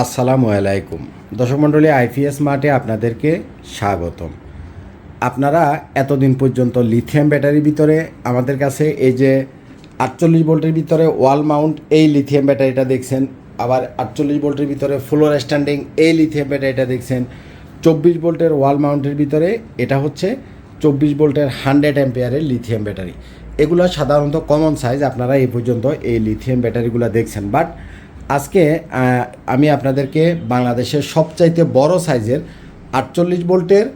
আসসালামু আলাইকুম। দর্শক মণ্ডলী, আইপিএস মার্টে আপনাদেরকে স্বাগতম। আপনারা এতদিন পর্যন্ত লিথিয়াম ব্যাটারির ভিতরে আমাদের কাছে এই যে আটচল্লিশ ভোল্টের ভিতরে ওয়াল মাউন্ট, এই লিথিয়াম ব্যাটারিটা দেখছেন। আবার আটচল্লিশ ভোল্টের ভিতরে ফ্লোর স্ট্যান্ডিং, এই লিথিয়াম ব্যাটারিটা দেখছেন। চব্বিশ ভোল্টের ওয়াল মাউন্টের ভিতরে এটা হচ্ছে চব্বিশ ভোল্টের হান্ড্রেড অ্যাম্পিয়ারের লিথিয়াম ব্যাটারি। এগুলো সাধারণত কমন সাইজ, আপনারা এই পর্যন্ত এই লিথিয়াম ব্যাটারিগুলো দেখছেন। বাট আজকে আমি আপনাদেরকে বাংলাদেশের সবচাইতে বড় সাইজের আটচল্লিশ ভোল্টের,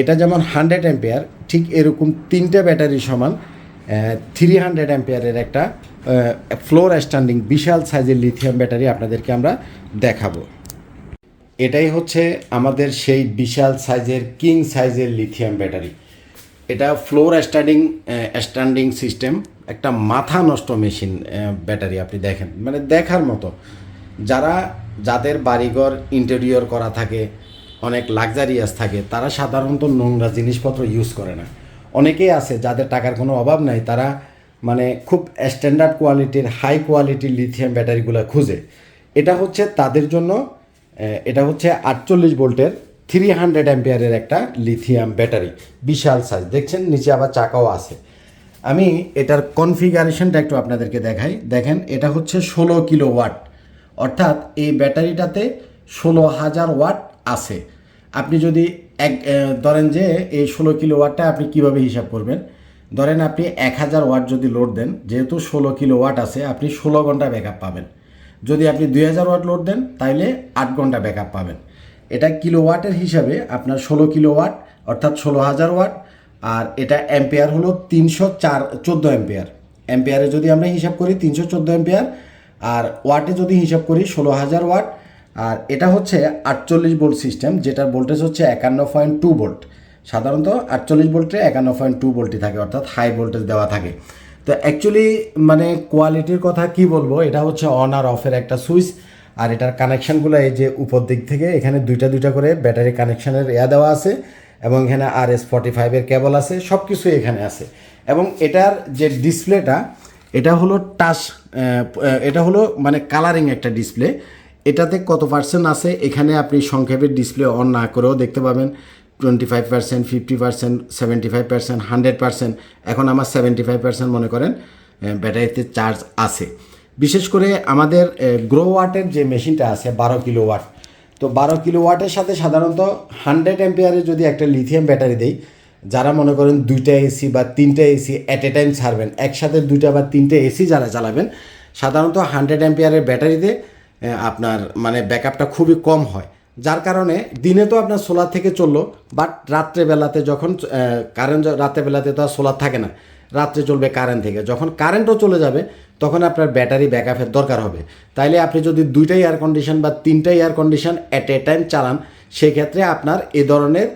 এটা যেমন হান্ড্রেড অ্যাম্পিয়ার, ঠিক এরকম তিনটে ব্যাটারি সমান থ্রি হান্ড্রেড অ্যাম্পিয়ারের একটা ফ্লোর স্ট্যান্ডিং বিশাল সাইজের লিথিয়াম ব্যাটারি আপনাদেরকে আমরা দেখাবো। এটাই হচ্ছে আমাদের সেই বিশাল সাইজের কিং সাইজের লিথিয়াম ব্যাটারি। এটা ফ্লোর স্ট্যান্ডিং স্ট্যান্ডিং সিস্টেম একটা মাথা নষ্ট মেশিন ব্যাটারি আপনি দেখেন। মানে দেখার মতো। যারা, যাদের বাড়িঘর ইন্টেরিয়র করা থাকে, অনেক লাক্সারিয়াস থাকে, তারা সাধারণত নোংরা জিনিসপত্র ইউজ করে না। অনেকেই আছে যাদের টাকার কোনো অভাব নাই, তারা মানে খুব স্ট্যান্ডার্ড কোয়ালিটির হাই কোয়ালিটির লিথিয়াম ব্যাটারিগুলো খুঁজে। এটা হচ্ছে তাদের জন্য এটা হচ্ছে আটচল্লিশ ভোল্টের থ্রি হান্ড্রেড অ্যাম্পিয়ারের একটা লিথিয়াম ব্যাটারি বিশাল সাইজ দেখছেন, নিচে আবার চাকাও আছে। আমি এটার কনফিগারেশনটা একটু আপনাদেরকে দেখাই। দেখেন, এটা হচ্ছে ষোলো কিলো ওয়াট। অর্থাৎ এই ব্যাটারিটাতে ষোলো হাজার ওয়াট আছে। আপনি যদি এক ধরেন যে এই ষোলো কিলো ওয়াটটা আপনি কীভাবে হিসাব করবেন? ধরেন আপনি এক হাজার ওয়াট যদি লোড দেন, যেহেতু ষোলো কিলো ওয়াট আছে, আপনি ষোলো ঘণ্টা ব্যাকআপ পাবেন। যদি আপনি দুই হাজার ওয়াট লোড দেন, তাইলে আট ঘণ্টা ব্যাকআপ পাবেন। এটা কিলো ওয়াটের হিসাবে আপনার ষোলো কিলো ওয়াট অর্থাৎ ষোলো হাজার ওয়াট, আর এটা অ্যাম্পেয়ার হলো তিনশো চার, চোদ্দ অ্যাম্পেয়ার। অ্যাম্পেয়ারে যদি আমরা হিসাব করি তিনশো চোদ্দ অ্যাম্পেয়ার, আর ওয়াটে যদি হিসাব করি ষোলো হাজার ওয়াট, আর এটা হচ্ছে আটচল্লিশ ভোল্ট সিস্টেম, যেটার ভোল্টেজ হচ্ছে একান্ন পয়েন্ট টু ভোল্ট। সাধারণত আটচল্লিশ ভোল্টে একান্ন পয়েন্ট টু ভোল্টই থাকে, অর্থাৎ হাই ভোল্টেজ দেওয়া থাকে। তো অ্যাকচুয়ালি মানে কোয়ালিটির কথা কি বলব, এটা হচ্ছে অন আর অফের একটা সুইচ আর এটার কানেকশানগুলো এই যে উপর দিক থেকে, এখানে দুইটা দুইটা করে ব্যাটারি কানেকশানের ইয়া দেওয়া আছে এবং এখানে আর এস ফর্টি ফাইভের কেবল আছে সব কিছুই এখানে আছে। এবং এটার যে ডিসপ্লেটা এটা হলো টাচ এটা হলো মানে কালারিং একটা ডিসপ্লে এটাতে কত পার্সেন্ট আছে, এখানে আপনি সংক্ষেপের ডিসপ্লে অন না করেও দেখতে পাবেন। Twenty five percent fifty percent seventy five percent hundred percent এখন আমার সেভেন্টি ফাইভ পার্সেন্ট মনে করেন ব্যাটারিতে চার্জ আছে। বিশেষ করে আমাদের গ্রো ওয়াটের যে মেশিনটা আছে, বারো কিলো ওয়াট তো বারো কিলো ওয়াটের সাথে সাধারণত হান্ড্রেড অ্যাম্পিয়ারের যদি একটা লিথিয়াম ব্যাটারি দেই, যারা মনে করেন দুইটা এসি বা তিনটা এসি অ্যাট এ টাইম ছাড়বেন, একসাথে দুইটা বা তিনটে এসি যারা চালাবেন, সাধারণত হান্ড্রেড অ্যাম্পিয়ারের ব্যাটারিতে আপনার মানে ব্যাকআপটা খুবই কম হয়। যার কারণে দিনে তো আপনার সোলার থেকে চলল বাট রাত্রেবেলাতে যখন কারেন্ট রাত্রেবেলাতে তো আর সোলার থাকে না। রাত্রে চলবে কারেন্ট থেকে। যখন কারেন্টও চলে যাবে, তখন আপনার ব্যাটারি ব্যাকআপের দরকার হবে। তাইলে আপনি যদি দুইটাই এয়ার কন্ডিশন বা তিনটাই air condition at a time চালান, সেক্ষেত্রে আপনার এ ধরনের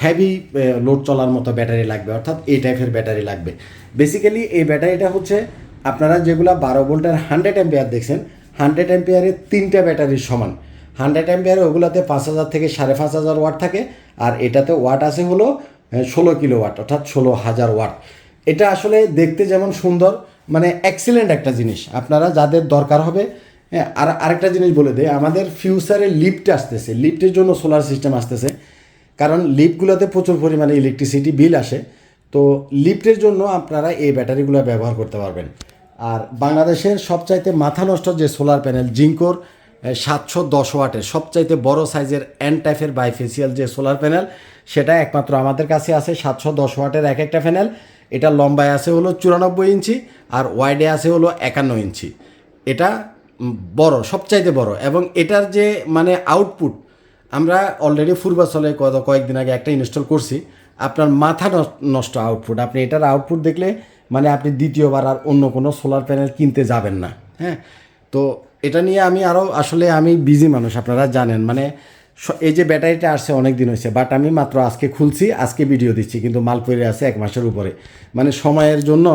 হ্যাভি লোড চলার মতো ব্যাটারি লাগবে, অর্থাৎ এই টাইপের ব্যাটারি লাগবে। বেসিক্যালি এই ব্যাটারিটা হচ্ছে আপনারা যেগুলো বারো ভোল্টের হান্ড্রেড অ্যাম্পিয়ার দেখছেন হান্ড্রেড অ্যাম্পিয়ারের তিনটা ব্যাটারির সমান। হান্ড্রেড অ্যাম্পিয়ারে ওগুলোতে পাঁচ হাজার থেকে সাড়ে পাঁচ হাজার ওয়াট থাকে, আর এটাতে ওয়াট আছে হলো ষোলো কিলো ওয়াট অর্থাৎ ষোলো হাজার ওয়াট এটা আসলে দেখতে যেমন সুন্দর মানে এক্সিলেন্ট একটা জিনিস। আপনারা যাদের দরকার হবে হ্যাঁ আর আরেকটা জিনিস বলে দেয় আমাদের ফিউচারে লিফট আসতেছে। লিফটের জন্য সোলার সিস্টেম আসতেছে। কারণ লিফটগুলোতে প্রচুর পরিমাণে ইলেকট্রিসিটি বিল আসে। তো লিফটের জন্য আপনারা এই ব্যাটারিগুলো ব্যবহার করতে পারবেন। আর বাংলাদেশের সবচাইতে মাথা নষ্ট যে সোলার প্যানেল জিঙ্কোর সাতশো দশ ওয়াটের সবচাইতে বড় সাইজের এন টাইপের বাইফেসিয়াল যে সোলার প্যানেল সেটা একমাত্র আমাদের কাছে আছে, সাতশো দশ ওয়াটের এক একটা প্যানেল এটা লম্বায় আছে হলো চুরানব্বই ইঞ্চি আর ওয়াইডে আছে হলো একান্ন ইঞ্চি। এটা বড়, সবচাইতে বড়। এবং এটার যে মানে আউটপুট আমরা অলরেডি পূর্বাচলে কত কয়েকদিন আগে একটা ইনস্টল করছি। আপনার মাথা নষ্ট- আউটপুট আপনি এটার আউটপুট দেখলে মানে আপনি দ্বিতীয়বার আর অন্য কোনো সোলার প্যানেল কিনতে যাবেন না। হ্যাঁ? তো এটা নিয়ে আমি আরও আসলে আমি বিজি মানুষ, আপনারা জানেন। মানে এই যে ব্যাটারিটা আসছে অনেক দিন হয়েছে বাট আমি মাত্র আজকে খুলছি, আজকে ভিডিও দিচ্ছি, কিন্তু মাল পড়ে আছে এক মাসের উপরে। মানে সময়ের জন্য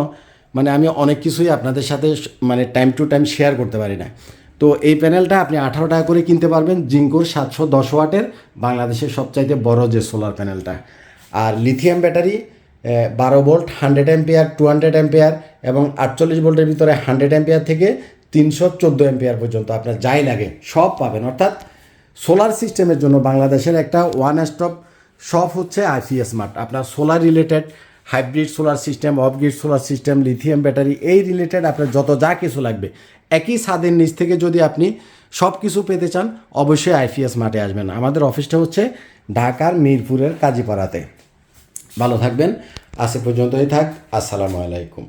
মানে আমি অনেক কিছুই আপনাদের সাথে মানে টাইম টু টাইম শেয়ার করতে পারি না। তো এই প্যানেলটা আপনি আঠারো টাকা করে কিনতে পারবেন জিঙ্কোর সাতশো দশ ওয়াটের বাংলাদেশের সবচাইতে বড় যে সোলার প্যানেলটা আর লিথিয়াম ব্যাটারি বারো volt hundred ampere to hundred ampere এবং আটচল্লিশ ভোল্টের ভিতরে হান্ড্রেড অ্যাম্পিয়ার থেকে তিনশো চোদ্দ অ্যাম্পিয়ার পর্যন্ত আপনার যাই লাগে, সব পাবেন। অর্থাৎ সোলার সিস্টেমের জন্য বাংলাদেশের একটা ওয়ান স্টপ শপ হচ্ছে আইপিএস মার্ট আপনার solar related hybrid solar system off grid solar system lithium battery এই রিলেটেড আপনার যত যা কিছু লাগবে। একই ছাদের নিচ থেকে যদি আপনি সব কিছু পেতে চান, অবশ্যই আইপিএস মার্টে আসবেন। আমাদের অফিসটা হচ্ছে ঢাকার মিরপুরের কাজীপাড়াতে। ভালো থাকবেন। আজ পর্যন্তই থাক। আসসালামু আলাইকুম।